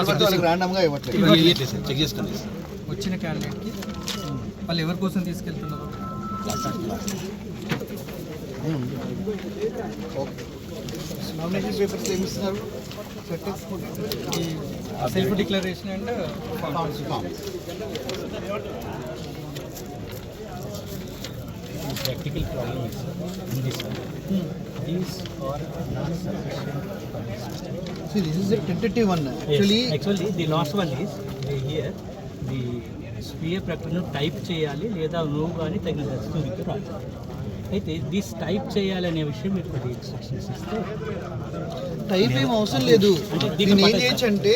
పడితే వాళ్ళకి ర్యాండమ్గా ఇవ్వట్లేదు ఇవ్వట్లేదు సార్ చెక్ చేసుకోండి సార్ వచ్చిన క్యాండిడేట్కి వాళ్ళు ఎవరి కోసం తీసుకెళ్తున్నారు? నామినేషన్ పేపర్స్ ఏమి ఇస్తున్నారు? ఈ self declaration and practical is one. These are not sufficient for this system. So this is tentative one Yes, actually the last one is the here the స్వీయ ప్రకటనను టైప్ చేయాలి లేదా నువ్వు కానీ తగిన దస్తూరికి రాదు అయితే దిస్ టైప్ చేయాలి అనే విషయం మీరు కొద్దిగా ఇన్స్ట్రక్షన్స్ ఇస్తే టైప్ ఏం అవసరం లేదు అంటే దీన్ని ఏం దీనికి చేయొచ్చు అంటే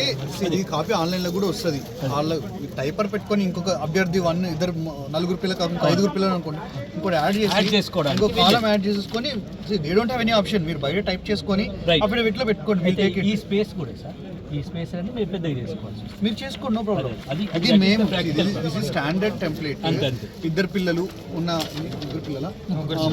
ఇది కాపీ ఆన్లైన్లో కూడా వస్తుంది వాళ్ళ టైపర్ పెట్టుకొని ఇంకొక అభ్యర్థి వన్ ఇద్దరు నలుగురు పిల్లలు కాకుండా ఐదుగురు పిల్లలు అనుకోండి ఇంకోటి యాడ్ Add చేసి చేసుకోవడానికి. ఇంకో కాలం యాడ్ చేసుకొని they don't have any option మీరు బయట టైప్ చేసుకొని Right. అఫిడవిట్లో పెట్టుకోండి. ఈ స్పేస్ కూడా సార్ ఈ స్పేస్ అనేది మీరు పెద్దగా చేసుకోవాలి మీరు చేసుకోండి నో ప్రాబ్లం అది- అది మేము దిస్ ఇస్ స్టాండర్డ్ టెంప్లెట్. ఇద్దరు పిల్లలు ఉన్న ముగ్గురు పిల్లల?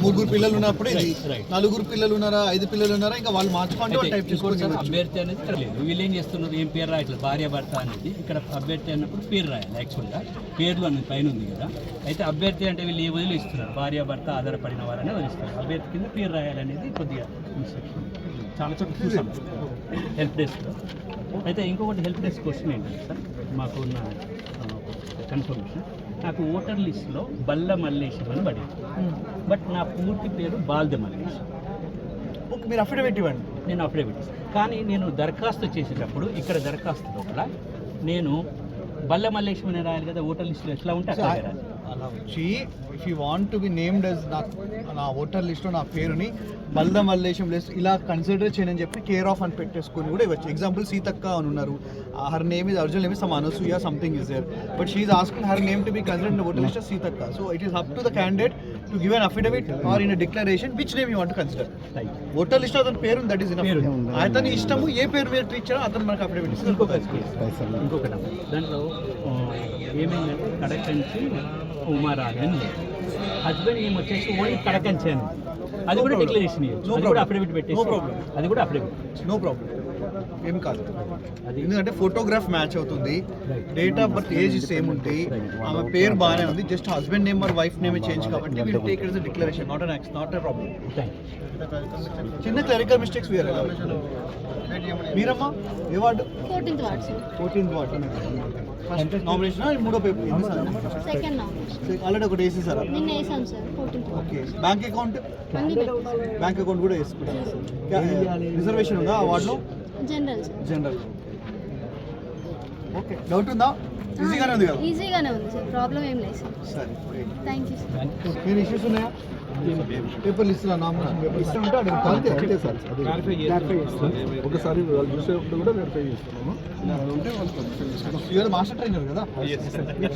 ముగ్గురు పిల్లలు. ఉన్నప్పుడు ఇది. నలుగురు పిల్లలు ఉన్నారా ఐదు పిల్లలు ఉన్నారా ఇంకా వాళ్ళు మార్చుకోండి టైప్ చేసుకోండి అభ్యర్థి అనేది ఇక్కడ లేదు. వీళ్ళు ఏం చేస్తున్నారు ఏం పేరు రాయట్లేదు భార్య భర్త అనేది ఇక్కడ అభ్యర్థి అన్నప్పుడు పేరు రాయాలి యాక్చువల్గా పేర్లు అనేది పైన ఉంది కదా. అయితే అభ్యర్థి అంటే వీళ్ళు ఏ వదిలి ఇస్తున్నారు? భార్య భర్త ఆధారపడిన వారనే వదిలిస్తారు అభ్యర్థి కింద పేరు రాయాలనేది కొద్దిగా ఇన్స్ట్రక్షన్ చాలా చోట్ల చూసాం. హెల్ప్ డెస్క్లో అయితే ఇంకొకటి హెల్ప్ డెస్క్ క్వశ్చన్ ఏంటంటే సార్ మాకు ఉన్న కన్ఫర్మేషన్ నాకు ఓటర్ లిస్ట్లో బల్ల మల్లేశం అని పడింది. బట్ నా పూర్తి పేరు బాల్ద మల్లేశం. ఓకే మీరు అఫిడవిట్ ఇవ్వండి. నేను అఫిడవిట్ కానీ నేను దరఖాస్తు చేసేటప్పుడు ఇక్కడ దరఖాస్తు లోపల నేను బల్ల మల్లేశం అని రాయాలి కదా ఓటర్ లిస్టులో ఎట్లా ఉంటే అలా వచ్చి if you want to be named as నా నా ఓటర్ లిస్ట్లో నా పేరుని బల్ద మల్లేశం లిస్ట్ ఇలా కన్సిడర్ చేయని చెప్పి కేర్ ఆఫ్ అని పెట్టేసుకొని కూడా ఇవ్వచ్చు. ఎగ్జాంపుల్ సీతక్క అని ఉన్నారు. Her name is Arjun name is some Anasuya something is there but she asking her name to be considered in voter list Seethakka so it is up to the candidate to give an affidavit or in declaration which name you want consider voter list అతని పేరు that is పేరు. అతని ఇష్టము ఏ పేరు మీద treat చేయాలో అతను మనకు అఫిడవిట్ ఇంకొక ఇంకొక నెంబర్ దాంట్లో ఆ, ఏమైందంటే కడకంచి ఉమారాణి అని హస్బెండ్ ఏం వచ్చేసి ఓన్లీ కడకంచి అని అది కూడా డిక్లరేషన్ అది. కూడా అఫిడవిట్ పెట్టేసి No problem. అది కూడా అఫిడవిట్ నో ప్రాబ్లం ఏం కాదు. అది ఎందుకంటే ఫోటోగ్రాఫ్ మ్యాచ్ అవుతుంది. Date of birth age same ఉంటాయి ఆమె పేరు బాగానే ఉంది. జస్ట్ హస్బెండ్ నేమ్ మరి వైఫ్ నేమ్ చేంజ్ కాబట్టి will take it declaration not an not a problem చిన్న క్లరికల్ మిస్టేక్స్ వేరే మీరమ్మా ఏ ward? Fourteenth ward sir fourteenth ward first nomination మూడో పేపర్ సెకండ్ నామినేషన్ ఆల్రెడీ ఒకటి వేసేసారా నిన్న వేసాం sir fourteenth okay bank account bank account కూడా వేసుకుంటారు రిజర్వేషన్ ఉందా ఆ వార్డులో? General sir general okay doubt ఉందా? ఈజీగానే ఉంది కదా? ఈజీగానే ఉంది సార్ ప్రాబ్లం ఏం లేదు సార్ సరే థ్యాంక్ యూ సార్ మీరు ఇష్యూస్ ఉన్నాయా? పేపర్లు ఇస్తున్నా నామినేషన్ ఇష్టం ఉంటే అడిగి కాల్ అంతే సార్. అది. ఒకసారి వాళ్ళు చూసేటప్పుడు కూడా వెరిఫై చేస్తున్నాము మీరు మాస్టర్ ట్రైనర్ కదా?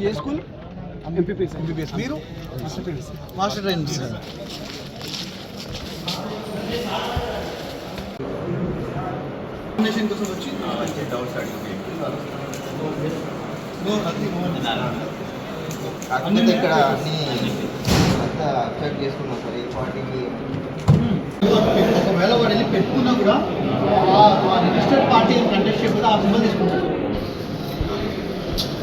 ఏ స్కూల్? ఎంపీపీఎస్ ఎంపీపీఎస్ మీరు? Master trainer sir. నామినేషన్ కోసం వచ్చి nothing. కాకపోతే ఇక్కడ అన్ని అంతా చెక్ చేసుకున్నాం సార్ ఏ పార్టీకి ఒకవేళ వాడు వెళ్ళి పెట్టుకున్నా కూడా ఆ రిజిస్టర్డ్ పార్టీ కంటెస్ట్ చేయకపోతే ఆ సింబల్ తీసుకుంటారు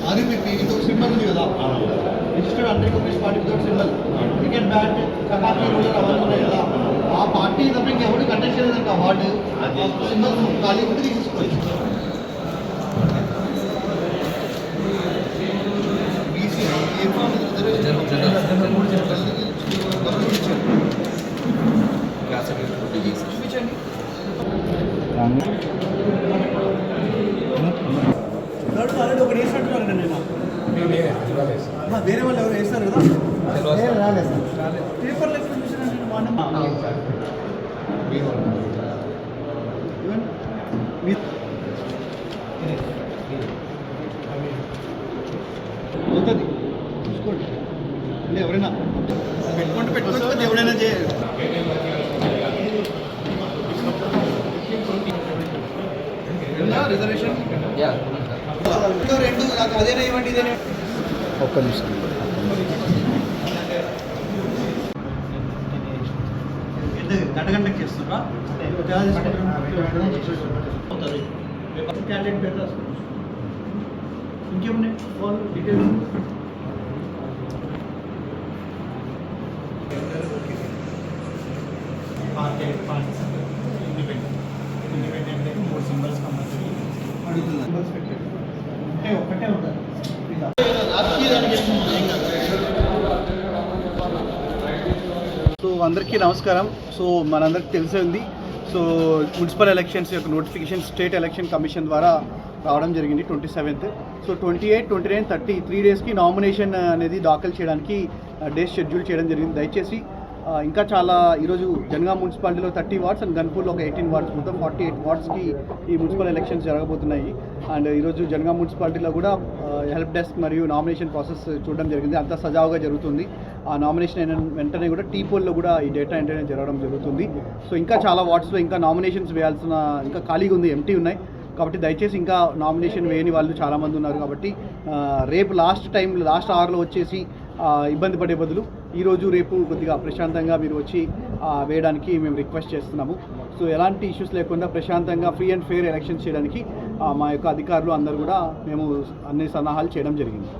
అది మీకు ఇంకొక సింబల్ ఉంది కదా. Registered under communist party without symbol cricket bat కబాటీ ruler అవన్నీ ఉన్నాయి కదా. ఆ పార్టీ తప్ప ఇంకెవరు కంటెస్ట్ చేయలేదంట అవార్డు సింబల్ ఖాళీ ఉంటే తీసుకోవచ్చు బీసీ వేరే వాళ్ళు ఎవరు వేస్తారు కదా రాలేదు పేపర్లు ఎక్కడ చూసానండి నేను చూసుకోండి అంటే ఎవరైనా పెట్టుకుంటే పెట్టుకుంటే ఎవరైనా చేయాలి రిజర్వేషన్? రెండు రెండు నాకు అదేనా ఇవ్వండి ఇదేనా? ఒక్క నిమిషం. గంట గంటకి చేస్తున్నారా? క్యాండిడేట్ పేరు రాసుకోండి ఇంకేమున్నాయి డీటెయిల్స్? ఇండిపెండెంట్ ఇండిపెండెంట్ అయితే మూడు సింబల్స్ కంపల్సరీ సింబల్స్ పెట్టాడు అంటే సో అందరికీ నమస్కారం. సో మనందరికీ తెలిసే ఉంది. సో మున్సిపల్ ఎలక్షన్స్ యొక్క నోటిఫికేషన్ స్టేట్ ఎలక్షన్ కమిషన్ ద్వారా రావడం జరిగింది twenty seventh so twenty eight twenty nine thirty three డేస్కి నామినేషన్ అనేది దాఖలు చేయడానికి డేస్ షెడ్యూల్ చేయడం జరిగింది. దయచేసి ఇంకా చాలా ఈరోజు జనగా మున్సిపాలిటీలో థర్టీ వార్డ్స్ అండ్ గన్పూర్లో ఒక ఎయిటీన్ వార్డ్స్ మొత్తం ఫార్టీ ఎయిట్ వార్డ్స్కి ఈ మున్సిపల్ ఎలక్షన్స్ జరగబోతున్నాయి. అండ్ ఈరోజు జనగా మున్సిపాలిటీలో కూడా హెల్ప్ డెస్క్ మరియు నామినేషన్ ప్రాసెస్ చూడడం జరిగింది. అంతా సజావుగా జరుగుతుంది. ఆ నామినేషన్ అయిన వెంటనే కూడా టీ పోల్లో కూడా ఈ డేటా ఎంట్రీ జరగడం జరుగుతుంది. సో ఇంకా చాలా వార్డ్స్లో ఇంకా నామినేషన్స్ వేయాల్సిన ఇంకా ఖాళీగా ఉంది ఎంటీ ఉన్నాయి. కాబట్టి దయచేసి ఇంకా నామినేషన్ వేయని వాళ్ళు చాలామంది ఉన్నారు కాబట్టి రేపు లాస్ట్ టైం లాస్ట్ అవర్లో వచ్చేసి ఇబ్బంది పడే బదులు ఈరోజు రేపు కొద్దిగా ప్రశాంతంగా మీరు వచ్చి వేయడానికి మేము రిక్వెస్ట్ చేస్తున్నాము. సో ఎలాంటి ఇష్యూస్ లేకుండా ప్రశాంతంగా ఫ్రీ అండ్ ఫెయిర్ ఎలక్షన్స్ చేయడానికి మా యొక్క అధికారులు అందరూ కూడా మేము అన్ని సన్నాహాలు చేయడం జరిగింది.